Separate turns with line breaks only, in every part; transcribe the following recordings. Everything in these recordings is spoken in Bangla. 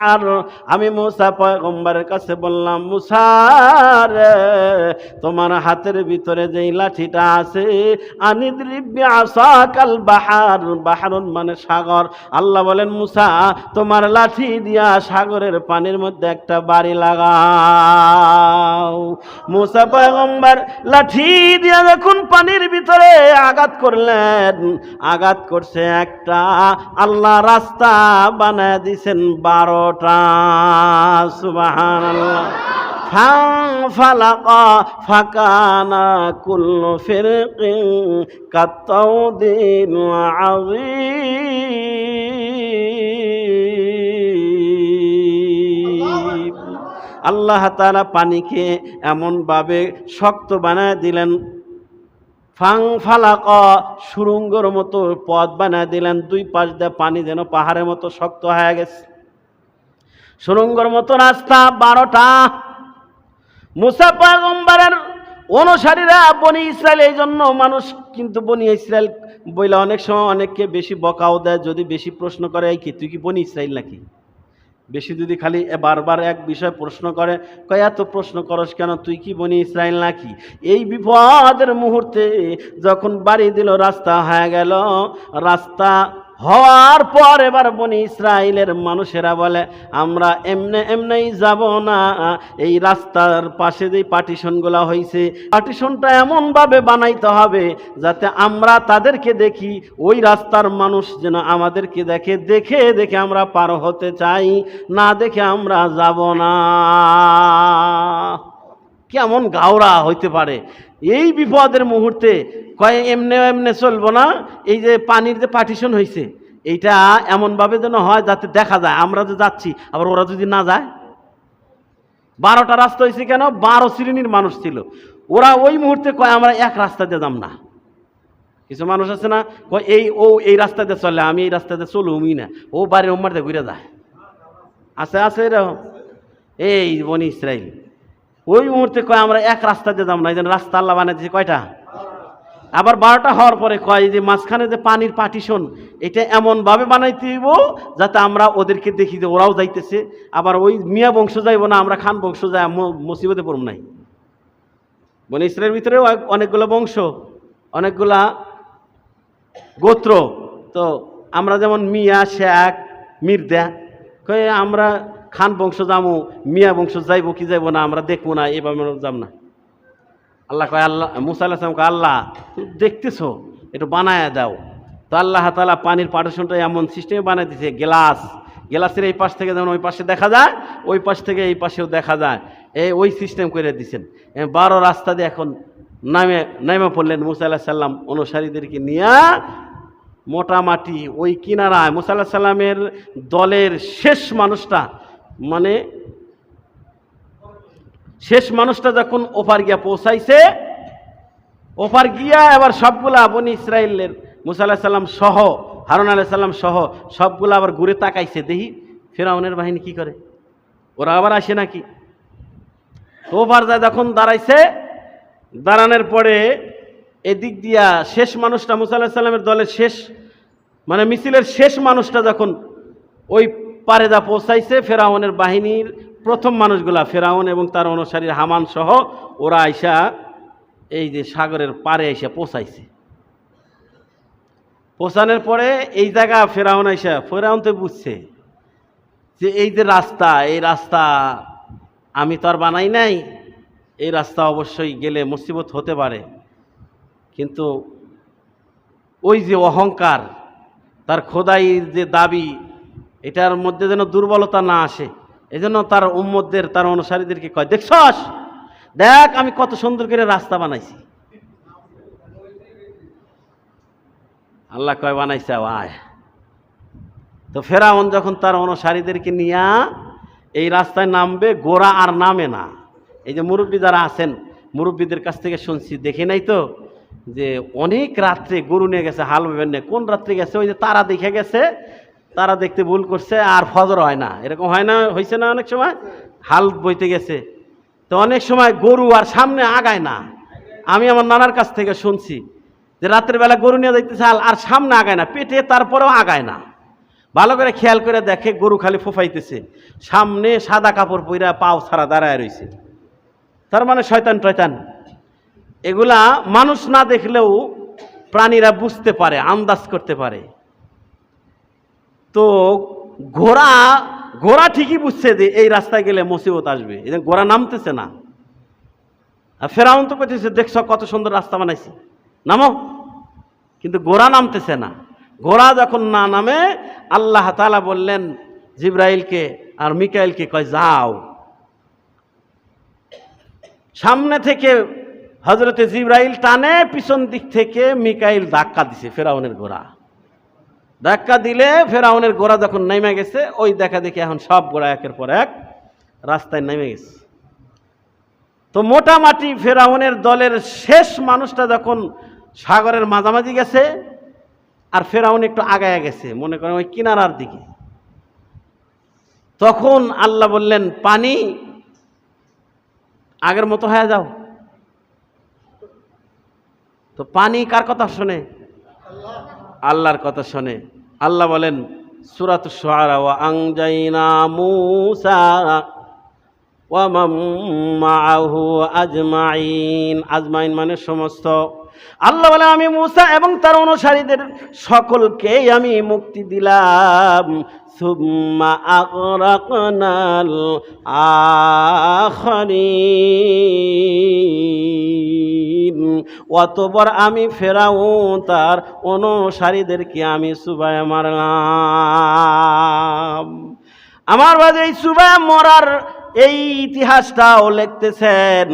আর আমি মুসা পয়গম্বরের কাছে বললাম মুসার তোমার হাতের ভিতরে যেই লাঠিটা আছে আনিদ্রিব্য আসাকাল বাহার, বাহারুন মানে সাগর। আল্লাহ বলেন, মুসা, তোমার লাঠি দিয়া সাগরের পানির মধ্যে একটা বাড়ি লাগাও। মুসা পয়গম্বর লাঠি দিয়া যখন পানির ভিতরে আঘাত করলেন, আঘাত করছে একটা, আল্লাহ রাস্তা বানায় দিছেন আল্লাহ তারা পানিকে এমনভাবে শক্ত বানায় দিলেন। ফাং ফালাক, সুরঙ্গর মতো পথ বানায় দিলেন। দুই পাশ দিয়ে পানি যেন পাহাড়ের মতো শক্ত হয়ে গেছে। সুরঙ্গর মতো রাস্তা বারোটা। মুসা পয়গম্বরের অনুসারীরা বনি ইসরায়েল, এই জন্য মানুষ কিন্তু বনি ইসরায়েল বইলে অনেক সময় অনেককে বেশি বকাও দেয়, যদি বেশি প্রশ্ন করে, এই কি, তুই কি বনি ইসরায়েল নাকি? বেশি যদি খালি বারবার এক বিষয় প্রশ্ন করে, কয়, এত প্রশ্ন করস কেন, তুই কি বনি ইসরায়েল নাকি? এই বিপদের মুহূর্তে যখন বাড়ি দিল, রাস্তা হয়ে গেল, রাস্তা হওয়ার পর এবার বনি ইসরায়েলের মানুষেরা বলে, আমরা এমনে এমনেই যাব না। এই রাস্তার পাশে যে পার্টিশনগুলো হয়েছে পার্টিশনটা এমনভাবে বানাইতে হবে যাতে আমরা তাদেরকে দেখি, ওই রাস্তার মানুষ যেন আমাদেরকে দেখে দেখে দেখে আমরা পার হতে চাই, না দেখে আমরা যাব না। কেমন গাওরা হইতে পারে। এই বিপদের মুহূর্তে কয় এমনে এমনে চলবো না, এই যে পানির যে পার্টিশন হয়েছে এইটা এমনভাবে যেন হয় যাতে দেখা যায়, আমরা যে যাচ্ছি, আবার ওরা যদি না যায়? বারোটা রাস্তা হয়েছে কেন? বারো শ্রেণির মানুষ ছিল। ওরা ওই মুহূর্তে কয়, আমরা এক রাস্তা দিয়ে যাম না। কিছু মানুষ আছে না? কয়, এই, ও, এই রাস্তাতে চলে, আমি এই রাস্তাতে চলুমই না। ও বাড়ির উম্মারতে ঘুরে যায়। আছে আছে এরকম। এই বনি ইসরায়েল ওই মুহূর্তে কয়, আমরা এক রাস্তা দিয়ে যাম না, এই রাস্তা আল্লাহ বানাইতেছে কয়টা? আবার বারোটা হওয়ার পরে কয় যে মাঝখানে যে পানির পার্টিশন, এটা এমনভাবে বানাইতে হইব যাতে আমরা ওদেরকে দেখি যে ওরাও যাইতেছে। আবার ওই মিয়া বংশ যাইব না, আমরা খান বংশ যাই মুসিবতে পড়ব নাই। মানে ইসরায়েলের ভিতরেও অনেকগুলো বংশ, অনেকগুলা গোত্র। তো আমরা যেমন মিয়া, শেখ মির্দা কয়ে, আমরা খান বংশ যাব মিয়া বংশ যাইব কি যাইব না, আমরা দেখব না, এভাবে যাব না। আল্লাহ কয়, আল্লাহ, মুসা আল্লাহ কয়, আল্লাহ, তুমি দেখতেছো, একটু বানায় দাও। তো আল্লাহ তালা পানির পার্টিশনটা এমন সিস্টেমে বানাই দিছে, গ্লাস। গ্লাসের এই পাশ থেকে যেমন ওই পাশে দেখা যায়, ওই পাশ থেকে এই পাশেও দেখা যায়। এই ওই সিস্টেম করে দিছেন। বারো রাস্তা দিয়ে এখন নামে নামে পড়লেন মুসা আল্লাহ সাল্লাম অনুসারীদেরকে নিয়ে মোটামাটি ওই কিনারায়। মুসা আল্লাহ সাল্লামের দলের শেষ মানুষটা মানে শেষ মানুষটা যখন ওপার গিয়া পৌঁছাইছে ওপার গিয়া এবার সবগুলা বনি ইসরায়েলের মুসা সাল্লাম সহ, হারুন আলাহ সাল্লাম সহ সবগুলা আবার ঘুরে তাকাইছে, দেখি ফেরাউনের বাহিনী কি করে? ওরা আবার আসে নাকি? ওপার যায় যখন দাঁড়াইছে, দাঁড়ানোর পরে এদিক দিয়া শেষ মানুষটা মুসা আলাহ সাল্লামের দলের শেষ মানে মিছিলের শেষ মানুষটা যখন ওই পারে যা পৌঁছাইছে, ফেরাউনের বাহিনীর প্রথম মানুষগুলা, ফেরাউন এবং তার অনুসারীর হামান সহ, ওরা আইসা এই যে সাগরের পারে আইসা পৌঁছাইছে। পৌঁছানোর পরে এই জায়গা ফেরাউন আইসা, ফেরাউন তো বুঝছে যে এই যে রাস্তা, এই রাস্তা আমি তো আর বানাই নাই, এই রাস্তা অবশ্যই গেলে মুসিবত হতে পারে। কিন্তু ওই যে অহংকার, তার খোদাইয়ের যে দাবি এটার মধ্যে যেন দুর্বলতা না আসে। এজন্য তার উম্মতদের, তার অনুসারীদেরকে কয় দেখছস দেখ আমি কত সুন্দর করে রাস্তা বানাইছি। আল্লাহ কয়, বানাইছে, আয়। তো ফেরাউন যখন তার অনুসারীদেরকে নিয়ে এই রাস্তায় নামবে, গোড়া আর নামে না। এই যে মুরব্বী যারা আছেন, মুরব্বীদের কাছ থেকে শুনছি, দেখে নাই তো, যে অনেক রাত্রে গরু নিয়ে গেছে, হাল নিয়ে। কোন রাত্রে গেছে? ওই যে তারা দেখে গেছে তারা দেখতে ভুল করছে আর ফজর হয় না। এরকম হয় না হয়েছে না অনেক সময়? হাল বইতে গেছে। তো অনেক সময় গরু আর সামনে আগায় না। আমি আমার নানার কাছ থেকে শুনছি যে রাত্রের বেলা গরু নিয়ে যাইতেছে হাল আর সামনে আগায় না, পেটে তারপরেও আগায় না। ভালো করে খেয়াল করে দেখে গরু খালি ফোফাইতেছে। সামনে সাদা কাপড় পইরা পাও ছাড়া দাঁড়ায় রয়েছে তার মানে শয়তান টয়তান। এগুলা মানুষ না দেখলেও প্রাণীরা বুঝতে পারে, আন্দাজ করতে পারে। তো ঘোড়া ঘোড়া ঠিকই বুঝছে যে এই রাস্তায় গেলে মুসিবত আসবে। এই ঘোড়া নামতেছে না। আর ফেরাউন তো কইতেছে, দেখছ কত সুন্দর রাস্তা বানাইছি। নামো। কিন্তু ঘোড়া নামতেছে না। ঘোড়া যখন না নামে, আল্লাহ তালা বললেন, জিব্রাইলকে আর মিকাইলকে কয়, যাও। সামনে থেকে হজরতে জিব্রাইল টানে, পিছন দিক থেকে মিকাইল ধাক্কা দিছে, ফেরাউনের ঘোড়া। ধাক্কা দিলে ফেরাউনের গোড়া যখন নেমে গেছে, ওই দেখা দেখি এখন সব গোড়া একের পর এক রাস্তায় নেমে গেছে। তো মোটামাটি ফেরাউনের দলের শেষ মানুষটা যখন সাগরের মাঝামাঝি গেছে, আর ফেরাউন একটু আগায় গেছে, মনে করেন ওই কিনারার দিকে। তখন আল্লাহ বললেন, পানি আগের মতো হয়ে যাও। তো পানি কার কথা শোনে? আল্লাহর কথা শোনে। আল্লাহ বলেন, সুরাত আজমাইন। আজমাইন মানে সমস্ত। আল্লাহ বলে আমি মুসা এবং তার অনুসারীদের সকলকেই আমি মুক্তি দিলাম। আগরাকনাল আখরিন অতবার আমি ফেরাও তার অনুসারীদেরকে আমি সুবায় মারলাম। আমার বাজে এই সুবায় মরার এই ইতিহাসটাও লিখতেছেন,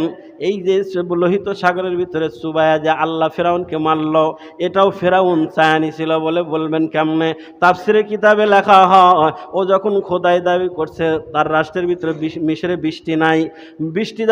এই যে লোহিত সাগরের ভিতরে সুবায়া যে আল্লাহ ফেরাউনকে মারল, এটাও ফেরাউন চায়ানি ছিল বলে বলবেন কেমনে? তাফসিরে কিতাবে লেখা হয়, ও যখন খোদাই দাবি করছে, তার রাষ্ট্রের ভিতরে মিশরে বৃষ্টি নাই। বৃষ্টি